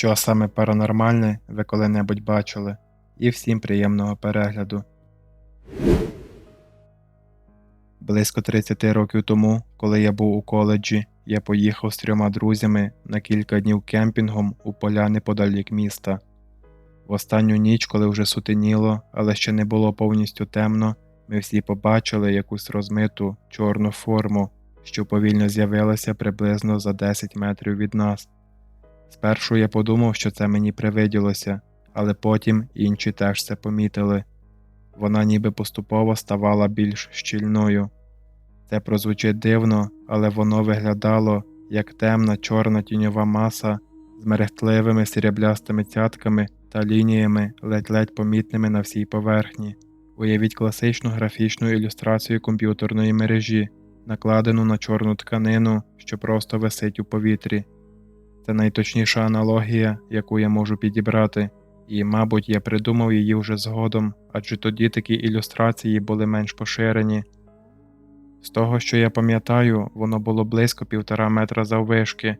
що саме паранормальне ви коли-небудь бачили, і всім приємного перегляду. Близько 30 років тому, коли я був у коледжі, я поїхав з трьома друзями на кілька днів кемпінгом у поля неподалік міста. В останню ніч, коли вже сутеніло, але ще не було повністю темно, ми всі побачили якусь розмиту чорну форму, що повільно з'явилася приблизно за 10 метрів від нас. Спершу я подумав, що це мені привиділося, але потім інші теж це помітили. Вона ніби поступово ставала більш щільною. Це прозвучить дивно, але воно виглядало як темна чорна тіньова маса з мерехтливими сріблястими цятками та лініями, ледь-ледь помітними на всій поверхні. Уявіть класичну графічну ілюстрацію комп'ютерної мережі, накладену на чорну тканину, що просто висить у повітрі. Це найточніша аналогія, яку я можу підібрати, і, мабуть, я придумав її вже згодом, адже тоді такі ілюстрації були менш поширені. З того, що я пам'ятаю, воно було близько півтора метра заввишки,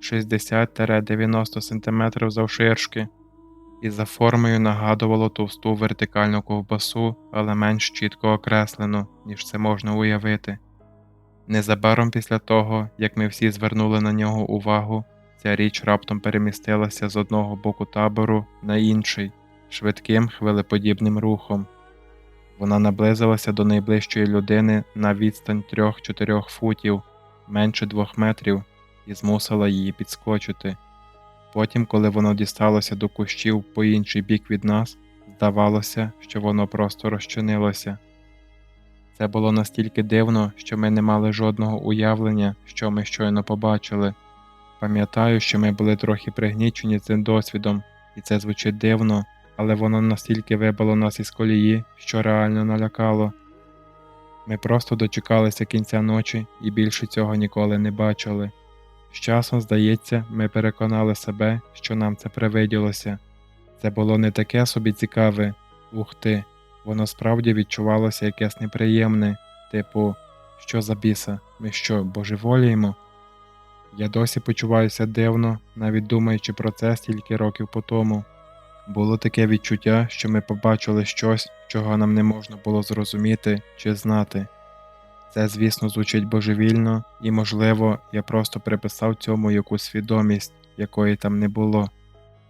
60-90 см завширшки, і за формою нагадувало товсту вертикальну ковбасу, але менш чітко окреслену, ніж це можна уявити. Незабаром після того, як ми всі звернули на нього увагу, ця річ раптом перемістилася з одного боку табору на інший, швидким хвилеподібним рухом. Вона наблизилася до найближчої людини на відстань 3-4 футів, менше двох метрів, і змусила її підскочити. Потім, коли воно дісталося до кущів по інший бік від нас, здавалося, що воно просто розчинилося. Це було настільки дивно, що ми не мали жодного уявлення, що ми щойно побачили. Пам'ятаю, що ми були трохи пригнічені цим досвідом, і це звучить дивно, але воно настільки вибило нас із колії, що реально налякало. Ми просто дочекалися кінця ночі і більше цього ніколи не бачили. З часом, здається, ми переконали себе, що нам це привиділося. Це було не таке собі цікаве, ух ти, воно справді відчувалося якесь неприємне, типу, що за біса, ми що, божеволіємо? Я досі почуваюся дивно, навіть думаючи про це стільки років по тому. Було таке відчуття, що ми побачили щось, чого нам не можна було зрозуміти чи знати. Це, звісно, звучить божевільно, і, можливо, я просто приписав цьому якусь свідомість, якої там не було.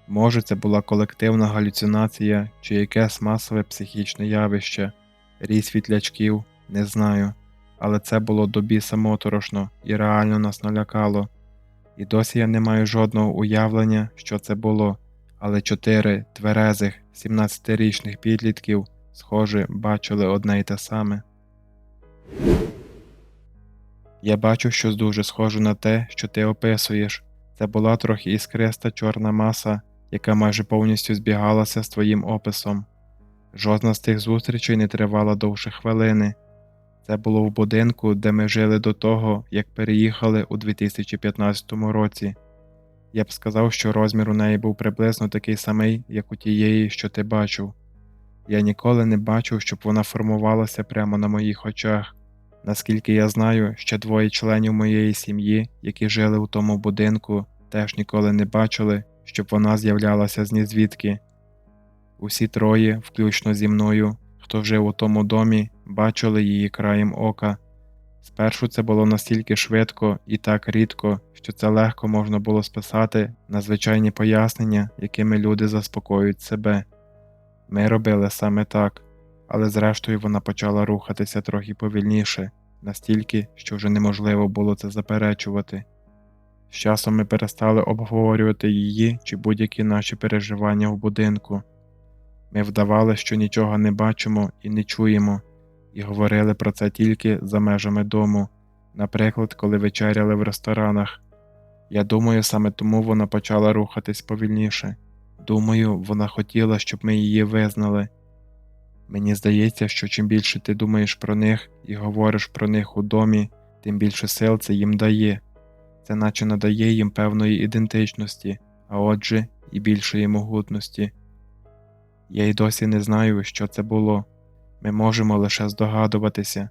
Може, це була колективна галюцинація чи якесь масове психічне явище, рій світлячків, не знаю, але це було до біса моторошно і реально нас налякало. І досі я не маю жодного уявлення, що це було, але чотири тверезих 17-річних підлітків, схоже, бачили одне й те саме. Я бачу щось дуже схоже на те, що ти описуєш. Це була трохи іскриста чорна маса, яка майже повністю збігалася з твоїм описом. Жодна з тих зустрічей не тривала довше хвилини. Це було в будинку, де ми жили до того, як переїхали у 2015 році. Я б сказав, що розмір у неї був приблизно такий самий, як у тієї, що ти бачив. Я ніколи не бачив, щоб вона формувалася прямо на моїх очах. Наскільки я знаю, ще двоє членів моєї сім'ї, які жили у тому будинку, теж ніколи не бачили, щоб вона з'являлася з нізвідки. Усі троє, включно зі мною, хто жив у тому домі, бачили її краєм ока. Спершу це було настільки швидко і так рідко, що це легко можна було списати на звичайні пояснення, якими люди заспокоюють себе. Ми робили саме так, але зрештою вона почала рухатися трохи повільніше, настільки, що вже неможливо було це заперечувати. З часом ми перестали обговорювати її чи будь-які наші переживання в будинку. Ми вдавали, що нічого не бачимо і не чуємо, і говорили про це тільки за межами дому, наприклад, коли вечеряли в ресторанах. Я думаю, саме тому вона почала рухатись повільніше. Думаю, вона хотіла, щоб ми її визнали. Мені здається, що чим більше ти думаєш про них і говориш про них у домі, тим більше сил це їм дає. Це наче надає їм певної ідентичності, а отже, і більшої могутності. Я й досі не знаю, що це було. Ми можемо лише здогадуватися.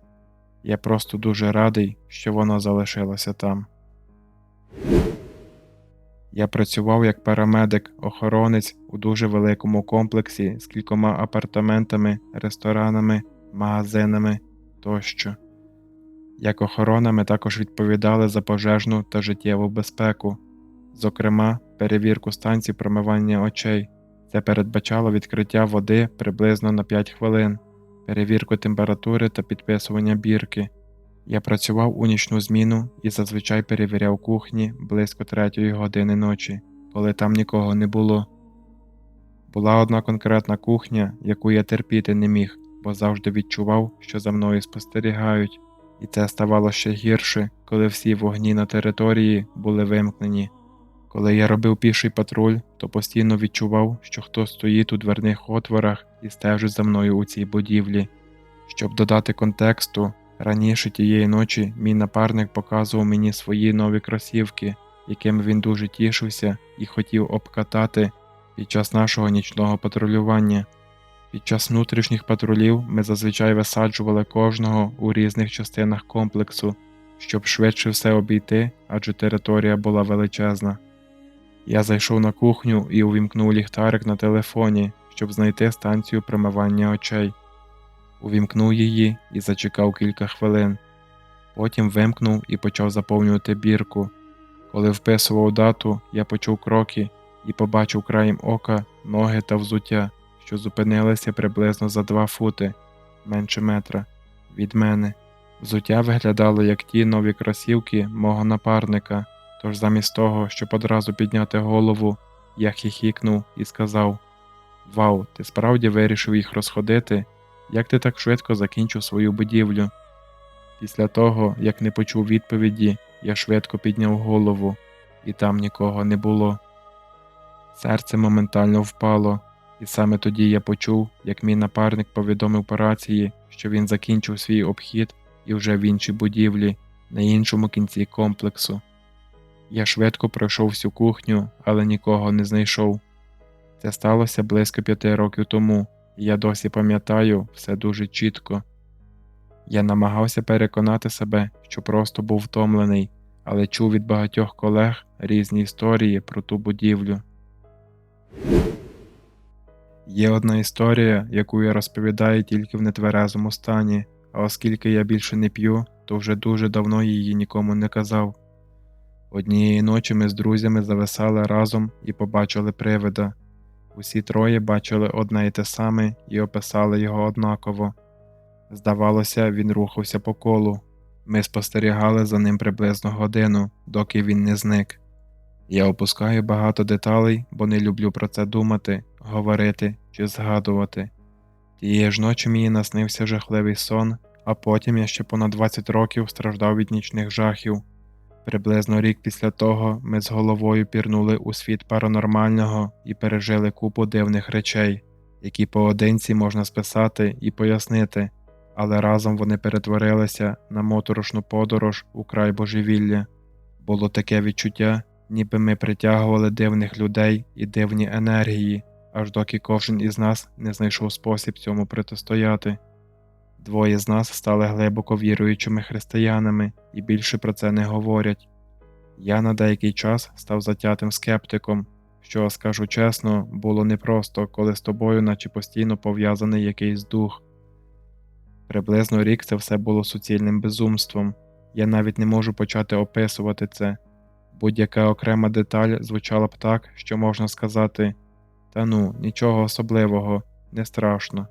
Я просто дуже радий, що воно залишилося там. Я працював як парамедик, охоронець у дуже великому комплексі з кількома апартаментами, ресторанами, магазинами тощо. Як охорона ми також відповідали за пожежну та життєву безпеку, зокрема, перевірку станцій промивання очей. Це передбачало відкриття води приблизно на 5 хвилин, перевірку температури та підписування бірки. Я працював у нічну зміну і зазвичай перевіряв кухні близько третьої години ночі, коли там нікого не було. Була одна конкретна кухня, яку я терпіти не міг, бо завжди відчував, що за мною спостерігають, і це ставало ще гірше, коли всі вогні на території були вимкнені. Коли я робив піший патруль, то постійно відчував, що хтось стоїть у дверних отворах і стежить за мною у цій будівлі. Щоб додати контексту, раніше тієї ночі мій напарник показував мені свої нові кросівки, якими він дуже тішився і хотів обкатати під час нашого нічного патрулювання. Під час внутрішніх патрулів ми зазвичай висаджували кожного у різних частинах комплексу, щоб швидше все обійти, адже територія була величезна. Я зайшов на кухню і увімкнув ліхтарик на телефоні, щоб знайти станцію промивання очей. Увімкнув її і зачекав кілька хвилин. Потім вимкнув і почав заповнювати бірку. Коли вписував дату, я почув кроки і побачив краєм ока ноги та взуття, що зупинилися приблизно за два фути менше метра від мене. Взуття виглядало як ті нові кросівки мого напарника. Тож замість того, щоб одразу підняти голову, я хіхікнув і сказав Вау, ти справді вирішив їх розходити? Як ти так швидко закінчив свою будівлю? Після того, як не почув відповіді, я швидко підняв голову, і там нікого не було. Серце моментально впало, і саме тоді я почув, як мій напарник повідомив по рації, що він закінчив свій обхід і вже в іншій будівлі, на іншому кінці комплексу. Я швидко пройшов всю кухню, але нікого не знайшов. Це сталося близько п'яти років тому, і я досі пам'ятаю все дуже чітко. Я намагався переконати себе, що просто був втомлений, але чув від багатьох колег різні історії про ту будівлю. Є одна історія, яку я розповідаю тільки в нетверезому стані, а оскільки я більше не п'ю, то вже дуже давно її нікому не казав. Однієї ночі ми з друзями зависали разом і побачили привида. Усі троє бачили одне й те саме і описали його однаково. Здавалося, він рухався по колу. Ми спостерігали за ним приблизно годину, доки він не зник. Я опускаю багато деталей, бо не люблю про це думати, говорити чи згадувати. Тієї ж ночі мені наснився жахливий сон, а потім я ще понад 20 років страждав від нічних жахів. Приблизно рік після того ми з головою пірнули у світ паранормального і пережили купу дивних речей, які поодинці можна списати і пояснити, але разом вони перетворилися на моторошну подорож у край божевілля. Було таке відчуття, ніби ми притягували дивних людей і дивні енергії, аж доки кожен із нас не знайшов спосіб цьому протистояти. Двоє з нас стали глибоко віруючими християнами і більше про це не говорять. Я на деякий час став затятим скептиком, що, скажу чесно, було непросто, коли з тобою, наче постійно пов'язаний якийсь дух. Приблизно рік це все було суцільним безумством, я навіть не можу почати описувати це. Будь-яка окрема деталь звучала б так, що можна сказати та ну, нічого особливого, не страшно.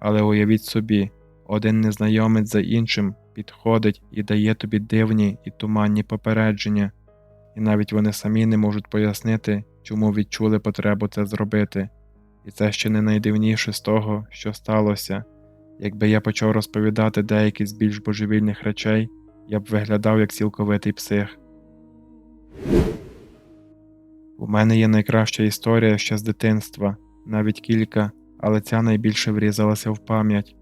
Але уявіть собі, один незнайомець за іншим підходить і дає тобі дивні і туманні попередження, і навіть вони самі не можуть пояснити, чому відчули потребу це зробити. І це ще не найдивніше з того, що сталося. Якби я почав розповідати деякі з більш божевільних речей, я б виглядав як цілковитий псих. У мене є найкраща історія ще з дитинства, навіть кілька, але ця найбільше врізалася в пам'ять.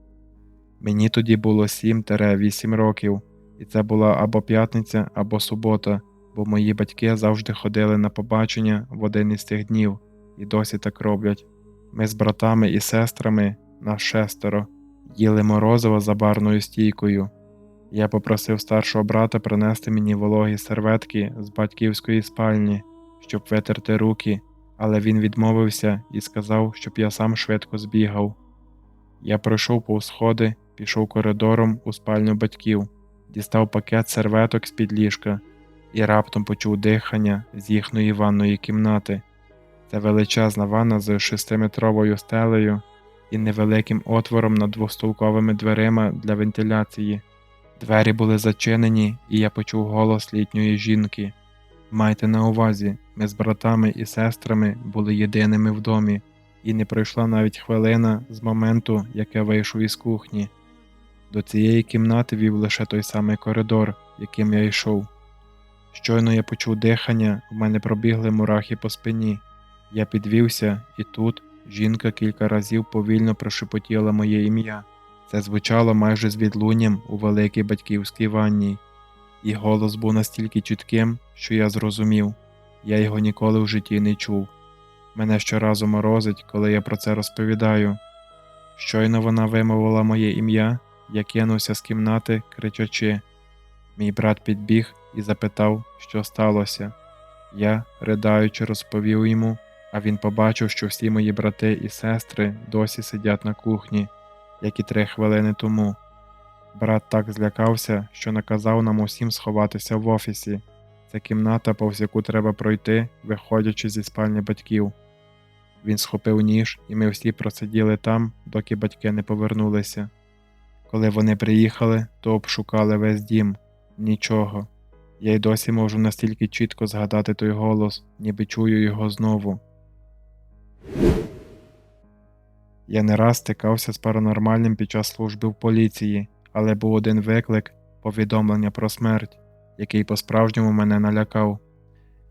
Мені тоді було 7-8 років, і це була або п'ятниця, або субота, бо мої батьки завжди ходили на побачення в один із тих днів і досі так роблять. Ми з братами і сестрами, нас шестеро, їли морозиво за барною стійкою. Я попросив старшого брата принести мені вологі серветки з батьківської спальні, щоб витерти руки, але він відмовився і сказав, щоб я сам швидко збігав. Я пройшов повз сходи, пішов коридором у спальню батьків, дістав пакет серветок з під ліжка і раптом почув дихання з їхньої ванної кімнати. Це величезна ванна з шестиметровою стелею і невеликим отвором над двостолковими дверима для вентиляції. Двері були зачинені, і я почув голос літньої жінки. Майте на увазі, ми з братами і сестрами були єдиними в домі, і не пройшла навіть хвилина з моменту, як я вийшов із кухні. До цієї кімнати вів лише той самий коридор, яким я йшов. Щойно я почув дихання, в мене пробігли мурахи по спині. Я підвівся, і тут жінка кілька разів повільно прошепотіла моє ім'я. Це звучало майже з відлунням у великій батьківській ванні, і голос був настільки чітким, що я зрозумів я його ніколи в житті не чув. Мене щоразу морозить, коли я про це розповідаю. Щойно вона вимовила моє ім'я, я кинувся з кімнати, кричачи. Мій брат підбіг і запитав, що сталося. Я, ридаючи, розповів йому, а він побачив, що всі мої брати і сестри досі сидять на кухні, як і три хвилини тому. Брат так злякався, що наказав нам усім сховатися в офісі. Це кімната, повз яку треба пройти, виходячи зі спальні батьків. Він схопив ніж, і ми всі просиділи там, доки батьки не повернулися. Коли вони приїхали, то обшукали весь дім нічого. Я й досі можу настільки чітко згадати той голос, ніби чую його знову. Я не раз стикався з паранормальним під час служби в поліції, але був один виклик повідомлення про смерть, який по-справжньому мене налякав.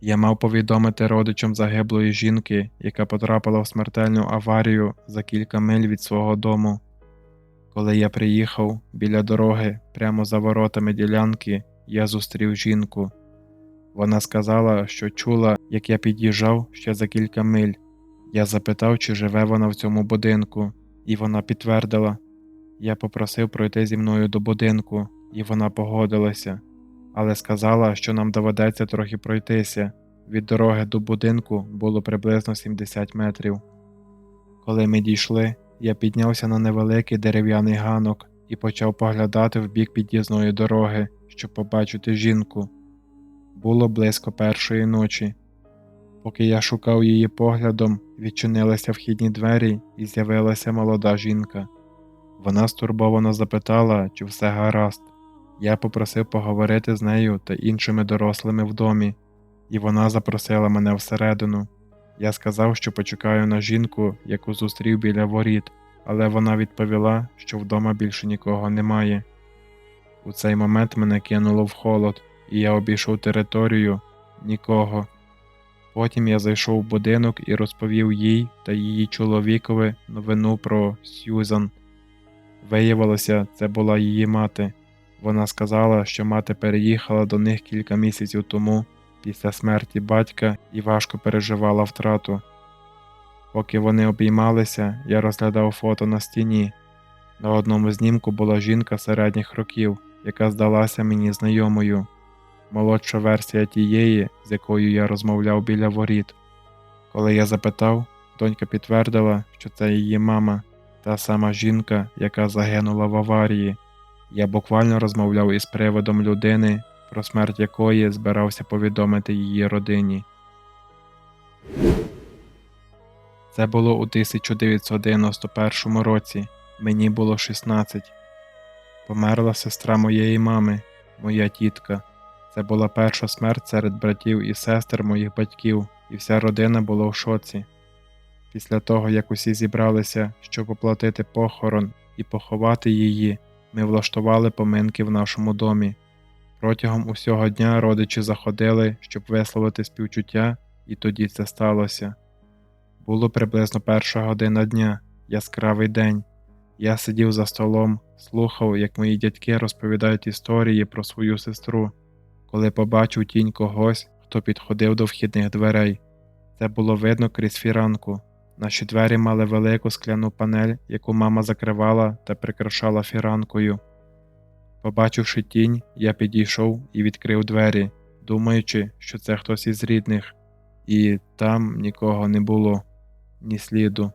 Я мав повідомити родичам загиблої жінки, яка потрапила в смертельну аварію за кілька миль від свого дому. Коли я приїхав біля дороги, прямо за воротами ділянки, я зустрів жінку. Вона сказала, що чула, як я під'їжджав ще за кілька миль. Я запитав, чи живе вона в цьому будинку, і вона підтвердила. Я попросив пройти зі мною до будинку, і вона погодилася, але сказала, що нам доведеться трохи пройтися. Від дороги до будинку було приблизно 70 метрів. Коли ми дійшли, я піднявся на невеликий дерев'яний ганок і почав поглядати в бік під'їзної дороги, щоб побачити жінку. Було близько першої ночі. Поки я шукав її поглядом, відчинилися вхідні двері і з'явилася молода жінка. Вона стурбовано запитала, чи все гаразд. Я попросив поговорити з нею та іншими дорослими в домі, і вона запросила мене всередину. Я сказав, що почекаю на жінку, яку зустрів біля воріт, але вона відповіла, що вдома більше нікого немає. У цей момент мене кинуло в холод, і я обійшов територію нікого. Потім я зайшов в будинок і розповів їй та її чоловікові новину про Сьюзан. Виявилося, це була її мати. Вона сказала, що мати переїхала до них кілька місяців тому після смерті батька і важко переживала втрату. Поки вони обіймалися, я розглядав фото на стіні. На одному знімку була жінка середніх років, яка здалася мені знайомою, молодша версія тієї, з якою я розмовляв біля воріт. Коли я запитав, донька підтвердила, що це її мама, та сама жінка, яка загинула в аварії. Я буквально розмовляв із приводом людини, про смерть якої збирався повідомити її родині. Це було у 1991 році, мені було 16. Померла сестра моєї мами, моя тітка. Це була перша смерть серед братів і сестер моїх батьків, і вся родина була в шоці. Після того, як усі зібралися, щоб оплатити похорон і поховати її, ми влаштували поминки в нашому домі. Протягом усього дня родичі заходили, щоб висловити співчуття, і тоді це сталося. Було приблизно перша година дня, яскравий день. Я сидів за столом, слухав, як мої дядьки розповідають історії про свою сестру, коли побачив тінь когось, хто підходив до вхідних дверей. Це було видно крізь фіранку. Наші двері мали велику скляну панель, яку мама закривала та прикрашала фіранкою. Побачивши тінь, я підійшов і відкрив двері, думаючи, що це хтось із рідних, і там нікого не було, ні сліду.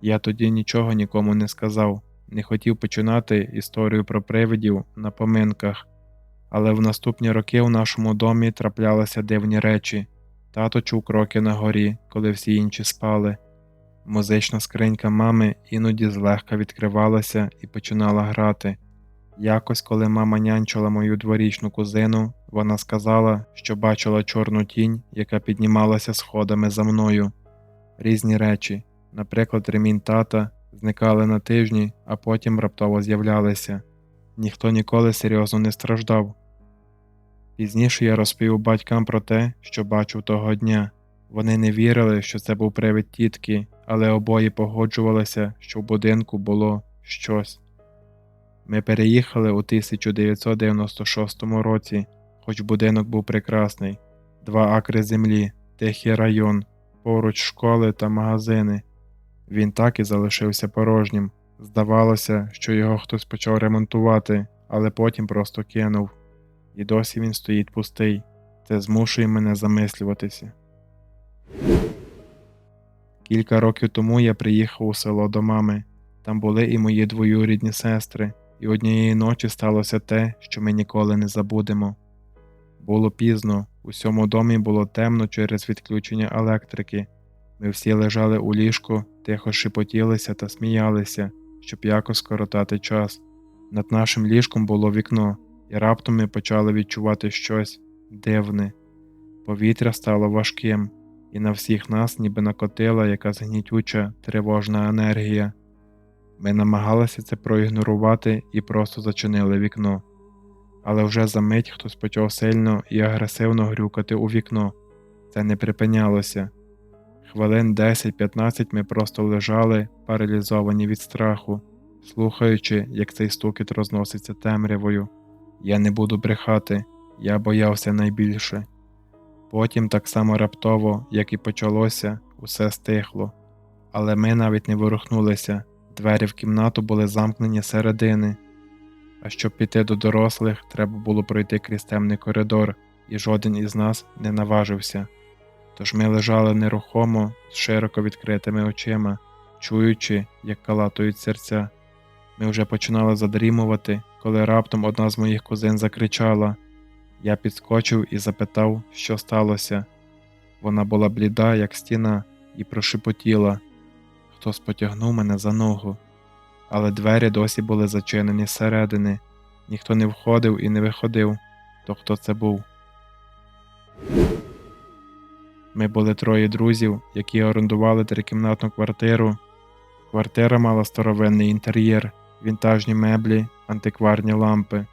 Я тоді нічого нікому не сказав, не хотів починати історію про привидів на поминках, але в наступні роки в нашому домі траплялися дивні речі. Тато чув кроки на горі, коли всі інші спали. Музична скринька мами іноді злегка відкривалася і починала грати. Якось, коли мама нянчила мою дворічну кузину, вона сказала, що бачила чорну тінь, яка піднімалася сходами за мною. Різні речі, наприклад, ремінь тата, зникали на тижні, а потім раптово з'являлися. Ніхто ніколи серйозно не страждав. Пізніше я розповів батькам про те, що бачив того дня. Вони не вірили, що це був привид тітки, але обоє погоджувалися, що в будинку було щось. Ми переїхали у 1996 році, хоч будинок був прекрасний, два акри землі, тихий район, поруч школи та магазини. Він так і залишився порожнім. Здавалося, що його хтось почав ремонтувати, але потім просто кинув. І досі він стоїть пустий. Це змушує мене замислюватися. Кілька років тому я приїхав у село до мами. Там були і мої двоюрідні сестри, і однієї ночі сталося те, що ми ніколи не забудемо. Було пізно, у всьому домі було темно через відключення електрики. Ми всі лежали у ліжку, тихо шепотілися та сміялися, щоб якось скоротати час. Над нашим ліжком було вікно, і раптом ми почали відчувати щось дивне. Повітря стало важким, і на всіх нас ніби накотила якась гнітюча, тривожна енергія. Ми намагалися це проігнорувати і просто зачинили вікно. Але вже за мить хтось почав сильно і агресивно грюкати у вікно. Це не припинялося. Хвилин 10-15 ми просто лежали, паралізовані від страху, слухаючи, як цей стукіт розноситься темрявою. Я не буду брехати, я боявся найбільше. Потім, так само раптово, як і почалося, усе стихло, але ми навіть не ворухнулися, двері в кімнату були замкнені середини. А щоб піти до дорослих, треба було пройти крізь темний коридор, і жоден із нас не наважився. Тож ми лежали нерухомо з широко відкритими очима, чуючи, як калатують серця. Ми вже починали задрімувати, коли раптом одна з моїх кузин закричала. Я підскочив і запитав, що сталося. Вона була бліда, як стіна, і прошепотіла. Хтось потягнув мене за ногу, але двері досі були зачинені зсередини. Ніхто не входив і не виходив. То хто це був? Ми були троє друзів, які орендували трикімнатну квартиру. Квартира мала старовинний інтер'єр, вінтажні меблі, антикварні лампи.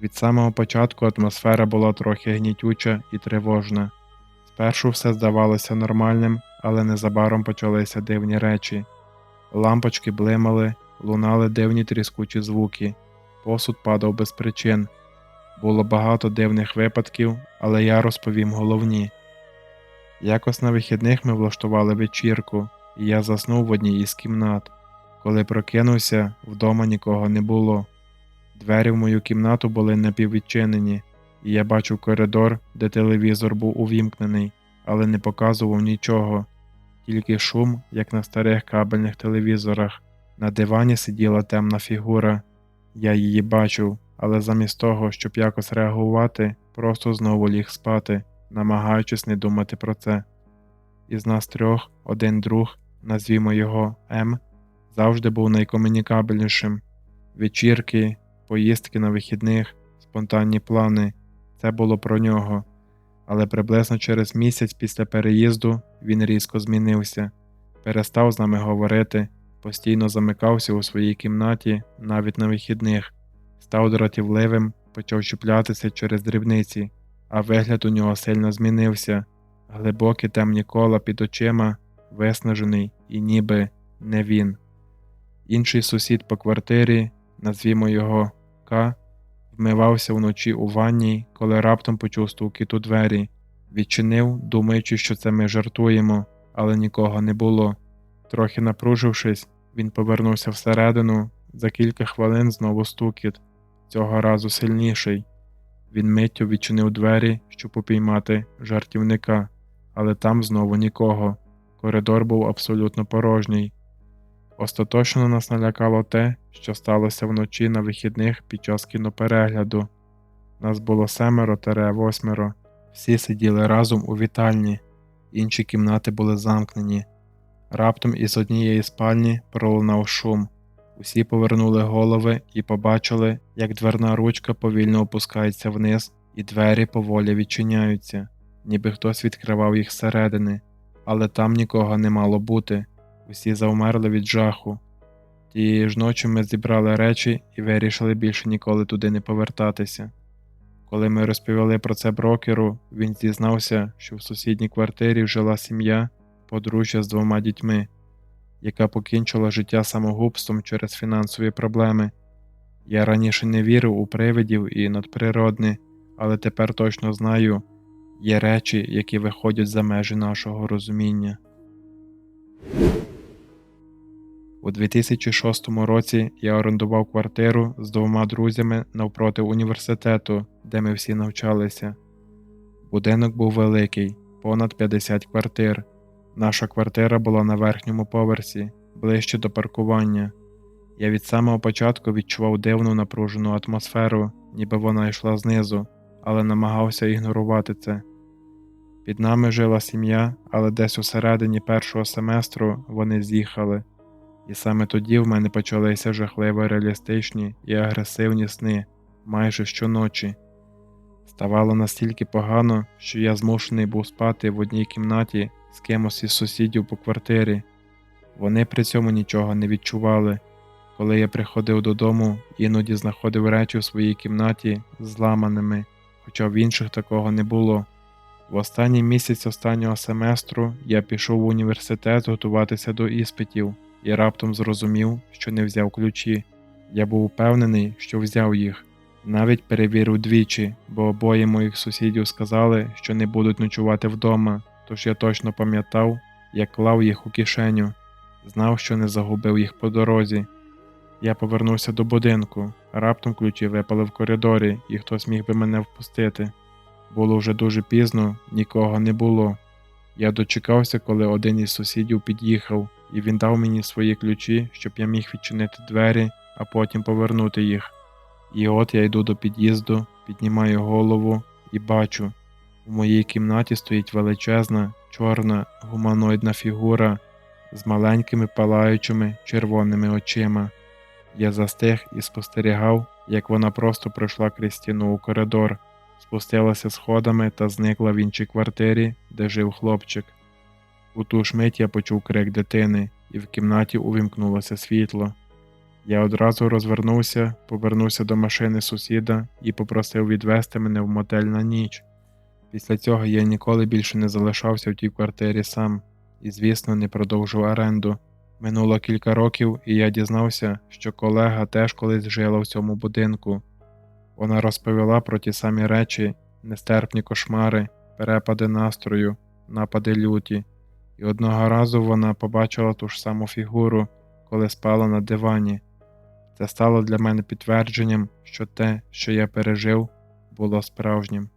Від самого початку атмосфера була трохи гнітюча і тривожна. Спершу все здавалося нормальним, але незабаром почалися дивні речі. Лампочки блимали, лунали дивні тріскучі звуки, посуд падав без причин. Було багато дивних випадків, але я розповім головні. Якось на вихідних ми влаштували вечірку, і я заснув в одній із кімнат. Коли прокинувся, вдома нікого не було. Двері в мою кімнату були напіввідчинені, і я бачив коридор, де телевізор був увімкнений, але не показував нічого, тільки шум, як на старих кабельних телевізорах. На дивані сиділа темна фігура. Я її бачив, але замість того, щоб якось реагувати, просто знову ліг спати, намагаючись не думати про це. Із нас трьох один друг, назвімо його М, завжди був найкомунікабельнішим. Вечірки, поїздки на вихідних, спонтанні плани це було про нього. Але приблизно через місяць після переїзду він різко змінився, перестав з нами говорити, постійно замикався у своїй кімнаті навіть на вихідних, став дратівливим, почав чіплятися через дрібниці, а вигляд у нього сильно змінився, глибокі темні кола під очима, виснажений і ніби не він. Інший сусід по квартирі, назвімо його К, вмивався вночі у ванні, коли раптом почув стукіт у двері, відчинив, думаючи, що це ми жартуємо, але нікого не було. Трохи напружившись, він повернувся всередину, за кілька хвилин знову стукіт, цього разу сильніший. Він миттю відчинив двері, щоб упіймати жартівника, але там знову нікого. Коридор був абсолютно порожній. Остаточно нас налякало те, що сталося вночі на вихідних під час кіноперегляду. Нас було семеро тере восьмеро. Всі сиділи разом у вітальні, інші кімнати були замкнені. Раптом із однієї спальні пролунав шум. Усі повернули голови і побачили, як дверна ручка повільно опускається вниз, і двері поволі відчиняються, ніби хтось відкривав їх зсередини, але там нікого не мало бути. Усі завмерли від жаху. Тієї ж ночі ми зібрали речі і вирішили більше ніколи туди не повертатися. Коли ми розповіли про це брокеру, він зізнався, що в сусідній квартирі жила сім'я, подружжя з двома дітьми, яка покінчила життя самогубством через фінансові проблеми. Я раніше не вірив у привидів і надприродне, але тепер точно знаю, є речі, які виходять за межі нашого розуміння. У 2006 році я орендував квартиру з двома друзями навпроти університету, де ми всі навчалися. Будинок був великий, понад 50 квартир. Наша квартира була на верхньому поверсі, ближче до паркування. Я від самого початку відчував дивну напружену атмосферу, ніби вона йшла знизу, але намагався ігнорувати це. Під нами жила сім'я, але десь у середині першого семестру вони з'їхали. І саме тоді в мене почалися жахливо реалістичні і агресивні сни майже щоночі. Ставало настільки погано, що я змушений був спати в одній кімнаті з кимось із сусідів по квартирі. Вони при цьому нічого не відчували. Коли я приходив додому, іноді знаходив речі в своїй кімнаті зламаними, хоча в інших такого не було. В останній місяць останнього семестру я пішов в університет готуватися до іспитів і раптом зрозумів, що не взяв ключі. Я був упевнений, що взяв їх. Навіть перевірив двічі, бо обоє моїх сусідів сказали, що не будуть ночувати вдома, тож я точно пам'ятав, як клав їх у кишеню, знав, що не загубив їх по дорозі. Я повернувся до будинку, раптом ключі випали в коридорі, і хтось міг би мене впустити. Було вже дуже пізно, нікого не було. Я дочекався, коли один із сусідів під'їхав, і він дав мені свої ключі, щоб я міг відчинити двері, а потім повернути їх. І от я йду до під'їзду, піднімаю голову і бачу. У моїй кімнаті стоїть величезна, чорна гуманоїдна фігура з маленькими палаючими червоними очима. Я застиг і спостерігав, як вона просто пройшла крізь стіну у коридор, спустилася сходами та зникла в іншій квартирі, де жив хлопчик. У ту ж мить я почув крик дитини, і в кімнаті увімкнулося світло. Я одразу розвернувся, повернувся до машини сусіда і попросив відвезти мене в мотель на ніч. Після цього я ніколи більше не залишався в тій квартирі сам і, звісно, не продовжив оренду. Минуло кілька років, і я дізнався, що колега теж колись жила в цьому будинку. Вона розповіла про ті самі речі, нестерпні кошмари, перепади настрою, напади люті, і одного разу вона побачила ту ж саму фігуру, коли спала на дивані. Це стало для мене підтвердженням, що те, що я пережив, було справжнім.